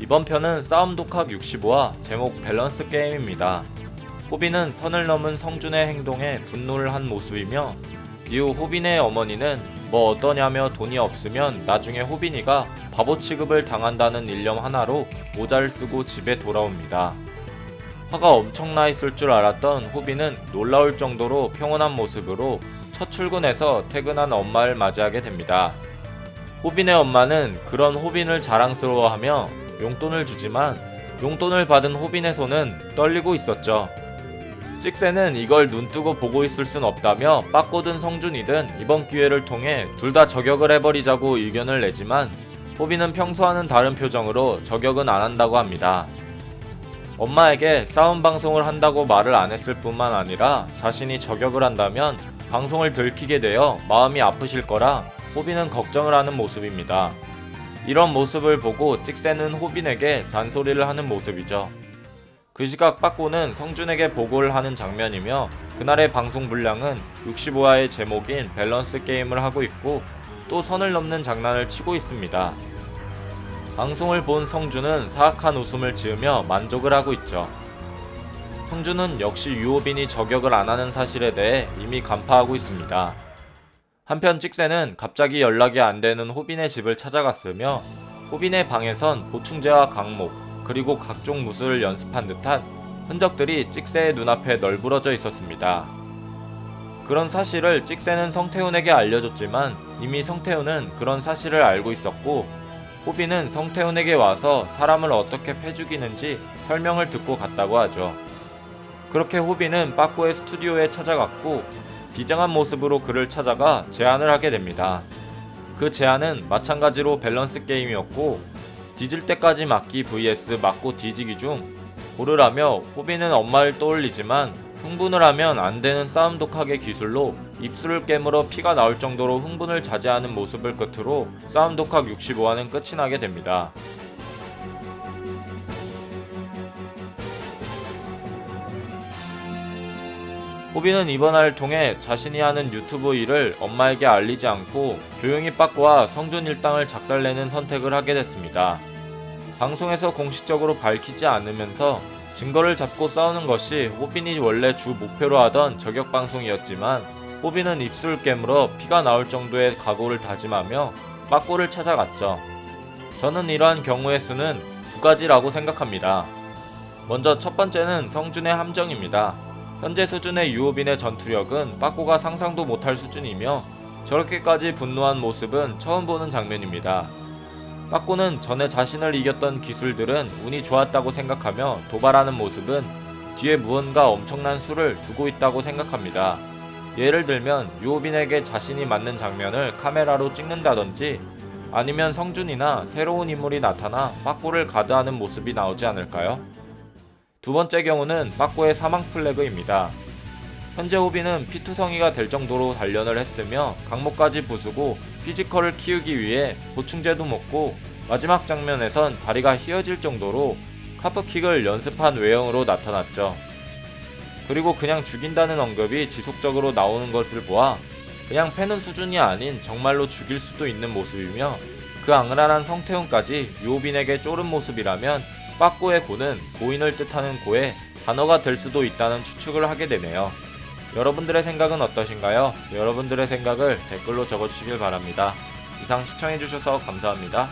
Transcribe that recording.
이번 편은 싸움 독학 65화 제목 밸런스 게임입니다. 호빈은 선을 넘은 성준의 행동에 분노를 한 모습이며 이후 호빈의 어머니는 뭐 어떠냐며 돈이 없으면 나중에 호빈이가 바보 취급을 당한다는 일념 하나로 모자를 쓰고 집에 돌아옵니다. 화가 엄청나 있을 줄 알았던 호빈은 놀라울 정도로 평온한 모습으로 첫 출근해서 퇴근한 엄마를 맞이하게 됩니다. 호빈의 엄마는 그런 호빈을 자랑스러워하며 용돈을 주지만 용돈을 받은 호빈의 손은 떨리고 있었죠. 찍새는 이걸 눈뜨고 보고 있을 순 없다며 빠꼬든 성준이든 이번 기회를 통해 둘 다 저격을 해버리자고 의견을 내지만 호빈은 평소와는 다른 표정으로 저격은 안 한다고 합니다. 엄마에게 싸움 방송을 한다고 말을 안 했을 뿐만 아니라 자신이 저격을 한다면 방송을 들키게 되어 마음이 아프실 거라 호빈은 걱정을 하는 모습입니다. 이런 모습을 보고 찍새는 호빈에게 잔소리를 하는 모습이죠. 그 시각 빠꼬는 성준에게 보고를 하는 장면이며 그날의 방송 분량은 65화의 제목인 밸런스 게임을 하고 있고 또 선을 넘는 장난을 치고 있습니다. 방송을 본 성준은 사악한 웃음을 지으며 만족을 하고 있죠. 성준은 역시 유호빈이 저격을 안 하는 사실에 대해 이미 간파하고 있습니다. 한편 찍새는 갑자기 연락이 안 되는 호빈의 집을 찾아갔으며 호빈의 방에선 보충제와 강목 그리고 각종 무술을 연습한 듯한 흔적들이 찍새의 눈앞에 널브러져 있었습니다. 그런 사실을 찍새는 성태훈에게 알려줬지만 이미 성태훈은 그런 사실을 알고 있었고 호빈은 성태훈에게 와서 사람을 어떻게 패죽이는지 설명을 듣고 갔다고 하죠. 그렇게 호빈은 빠꼬의 스튜디오에 찾아갔고 비장한 모습으로 그를 찾아가 제안을 하게 됩니다. 그 제안은 마찬가지로 밸런스 게임이었고 뒤질 때까지 맞기 vs 맞고 뒤지기 중 고르라며 호빈은 엄마를 떠올리지만 흥분을 하면 안 되는 싸움 독학의 기술로 입술을 깨물어 피가 나올 정도로 흥분을 자제하는 모습을 끝으로 싸움 독학 65화는 끝이 나게 됩니다. 호빈은 이번 화를 통해 자신이 하는 유튜브 일을 엄마에게 알리지 않고 조용히 빠꾸와 성준 일당을 작살내는 선택을 하게 됐습니다. 방송에서 공식적으로 밝히지 않으면서 증거를 잡고 싸우는 것이 호빈이 원래 주 목표로 하던 저격 방송이었지만 호빈은 입술 깨물어 피가 나올 정도의 각오를 다짐하며 빠꾸를 찾아갔죠. 저는 이러한 경우의 수는 두 가지라고 생각합니다. 먼저 첫 번째는 성준의 함정입니다. 현재 수준의 유호빈의 전투력은 빠꾸가 상상도 못할 수준이며 저렇게까지 분노한 모습은 처음 보는 장면입니다. 빠꾸는 전에 자신을 이겼던 기술들은 운이 좋았다고 생각하며 도발하는 모습은 뒤에 무언가 엄청난 수를 두고 있다고 생각합니다. 예를 들면 유호빈에게 자신이 맞는 장면을 카메라로 찍는다든지 아니면 성준이나 새로운 인물이 나타나 빠꾸를 가드하는 모습이 나오지 않을까요? 두 번째 경우는 빠꾸의 사망 플래그입니다. 현재 호빈은 피투성이가 될 정도로 단련을 했으며 강목까지 부수고 피지컬을 키우기 위해 보충제도 먹고 마지막 장면에선 다리가 휘어질 정도로 카프킥을 연습한 외형으로 나타났죠. 그리고 그냥 죽인다는 언급이 지속적으로 나오는 것을 보아 그냥 패는 수준이 아닌 정말로 죽일 수도 있는 모습이며 그 앙랄한 성태훈까지 유호빈에게 쫄은 모습이라면 빠꾸의 고는 고인을 뜻하는 고의 단어가 될 수도 있다는 추측을 하게 되네요. 여러분들의 생각은 어떠신가요? 여러분들의 생각을 댓글로 적어주시길 바랍니다. 이상 시청해주셔서 감사합니다.